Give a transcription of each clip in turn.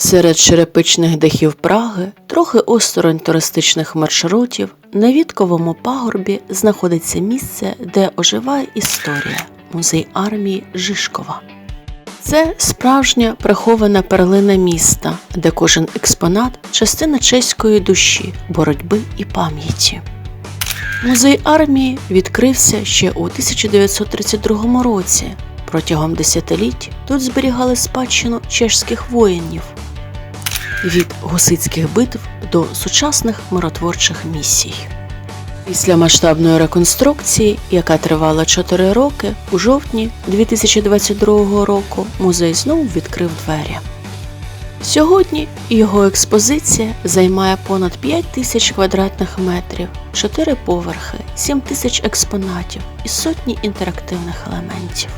Серед черепичних дахів Праги, трохи осторонь туристичних маршрутів, на Вітковому пагорбі знаходиться місце, де оживає історія музей армії Жишкова. Це справжня прихована перлина міста, де кожен експонат частина чеської душі, боротьби і пам'яті. Музей армії відкрився ще у 1932 році. Протягом десятиліть тут зберігали спадщину чешських воїнів від гусицьких битв до сучасних миротворчих місій. Після масштабної реконструкції, яка тривала 4 роки, у жовтні 2022 року музей знову відкрив двері. Сьогодні його експозиція займає понад 5 тисяч квадратних метрів, 4 поверхи, 7 тисяч експонатів і сотні інтерактивних елементів.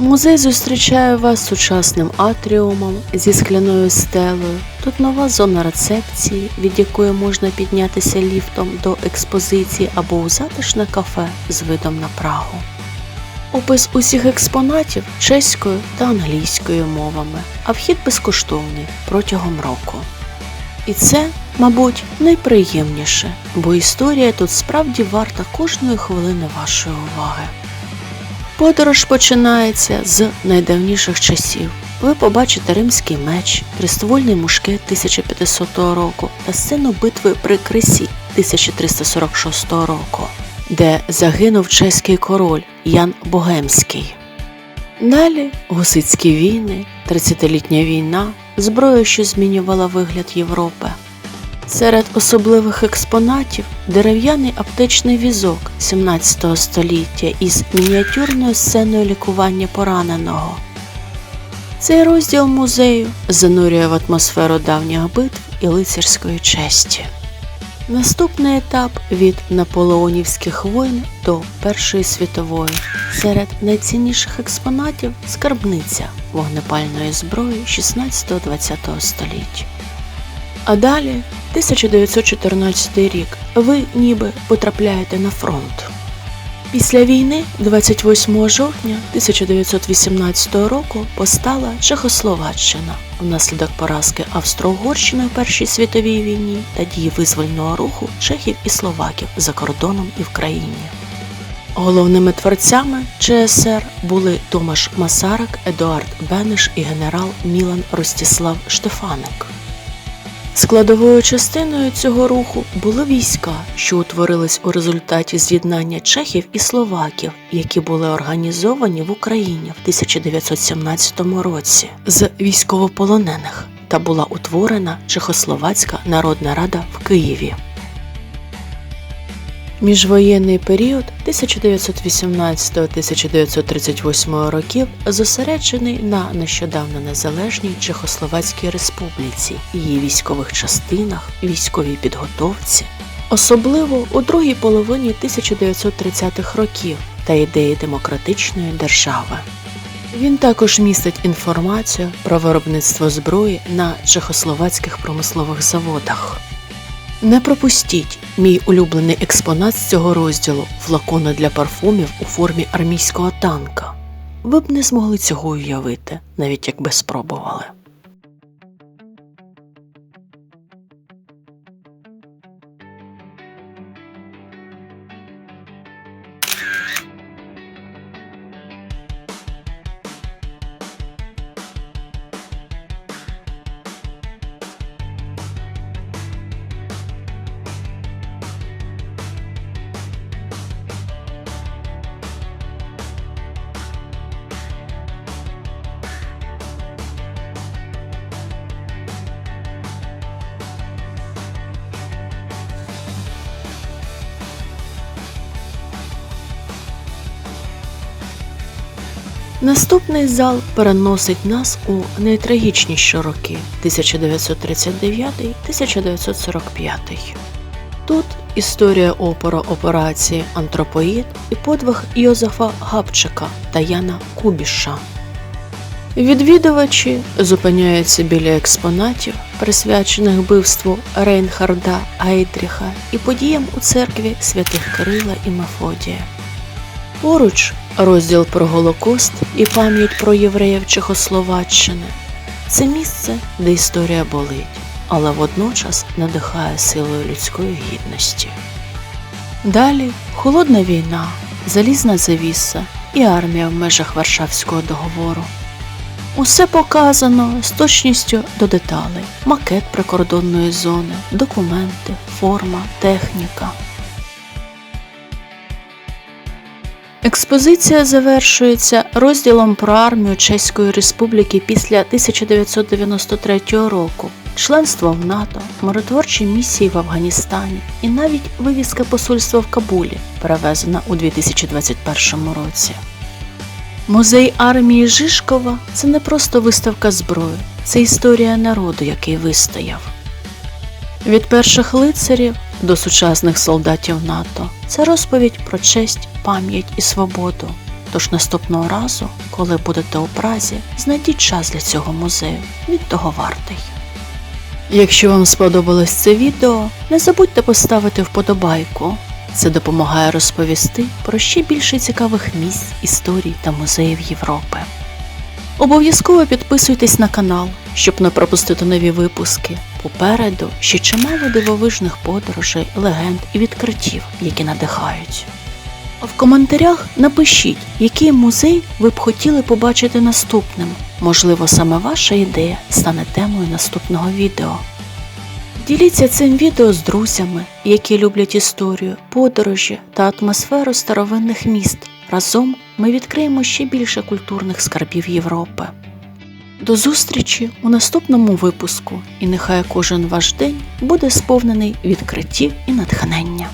Музей зустрічає вас сучасним атріумом зі скляною стелею. Тут нова зона рецепції, від якої можна піднятися ліфтом до експозиції або у затишне кафе з видом на Прагу. Опис усіх експонатів чеською та англійською мовами, а вхід безкоштовний протягом року. І це, мабуть, найприємніше, бо історія тут справді варта кожної хвилини вашої уваги. Подорож починається з найдавніших часів. Ви побачите римський меч, триствольний мушкет 1500 року та сцену битви при Крисі 1346 року, де загинув чеський король Ян Богемський. Далі гусицькі війни, 30-літня війна, зброя, що змінювала вигляд Європи. Серед особливих експонатів дерев'яний аптечний візок 17 століття із мініатюрною сценою лікування пораненого. Цей розділ музею занурює в атмосферу давніх битв і лицарської честі. Наступний етап від наполеонівських воїн до Першої світової. Серед найцінніших експонатів скарбниця вогнепальної зброї 16-20 століття. А далі 1914 рік. Ви ніби потрапляєте на фронт. Після війни, 28 жовтня 1918 року, постала Чехословаччина внаслідок поразки Австро-Угорщини в Першій світовій війні та дії визвольного руху чехів і словаків за кордоном і в країні. Головними творцями ЧСР були Томаш Масарик, Едуард Бенеш і генерал Мілан Ростіслав Штефаник. Складовою частиною цього руху були війська, що утворились у результаті з'єднання чехів і словаків, які були організовані в Україні в 1917 році з військовополонених та була утворена Чехословацька Народна Рада в Києві. Міжвоєнний період 1918-1938 років зосереджений на нещодавно незалежній Чехословацькій республіці, її військових частинах, військовій підготовці, особливо у другій половині 1930-х років та ідеї демократичної держави. Він також містить інформацію про виробництво зброї на чехословацьких промислових заводах. Не пропустіть мій улюблений експонат з цього розділу флакони для парфумів у формі армійського танка. Ви б не змогли цього уявити, навіть якби спробували. Наступний зал переносить нас у найтрагічніші роки 1939-1945. Тут історія опора операції Антропоїд і подвиг Йозефа Габчика та Яна Кубіша. Відвідувачі зупиняються біля експонатів, присвячених вбивству Рейнхарда Гейдріха і подіям у церкві святих Кирила і Мефодія. Поруч розділ про Голокост і пам'ять про євреїв Чехословаччини. Це місце, де історія болить, але водночас надихає силою людської гідності. Далі холодна війна, залізна завіса і армія в межах Варшавського договору. Усе показано з точністю до деталей: макет прикордонної зони, документи, форма, техніка. Експозиція завершується розділом про армію Чеської Республіки після 1993 року, членство в НАТО, миротворчі місії в Афганістані і навіть вивіска посольства в Кабулі, перевезена у 2021 році. Музей армії Жишкова це не просто виставка зброї, це історія народу, який вистояв. Від перших лицарів до сучасних солдатів НАТО це розповідь про честь, пам'ять і свободу. Тож наступного разу, коли будете у Празі, знайдіть час для цього музею. Він того вартий. Якщо вам сподобалось це відео, не забудьте поставити вподобайку. Це допомагає розповісти про ще більше цікавих місць, історій та музеїв Європи. Обов'язково підписуйтесь на канал, щоб не пропустити нові випуски. Попереду ще чимало дивовижних подорожей, легенд і відкриттів, які надихають. А в коментарях напишіть, який музей ви б хотіли побачити наступним. Можливо, саме ваша ідея стане темою наступного відео. Діліться цим відео з друзями, які люблять історію, подорожі та атмосферу старовинних міст. Разом ми відкриємо ще більше культурних скарбів Європи. До зустрічі у наступному випуску, і нехай кожен ваш день буде сповнений відкриттів і натхнення.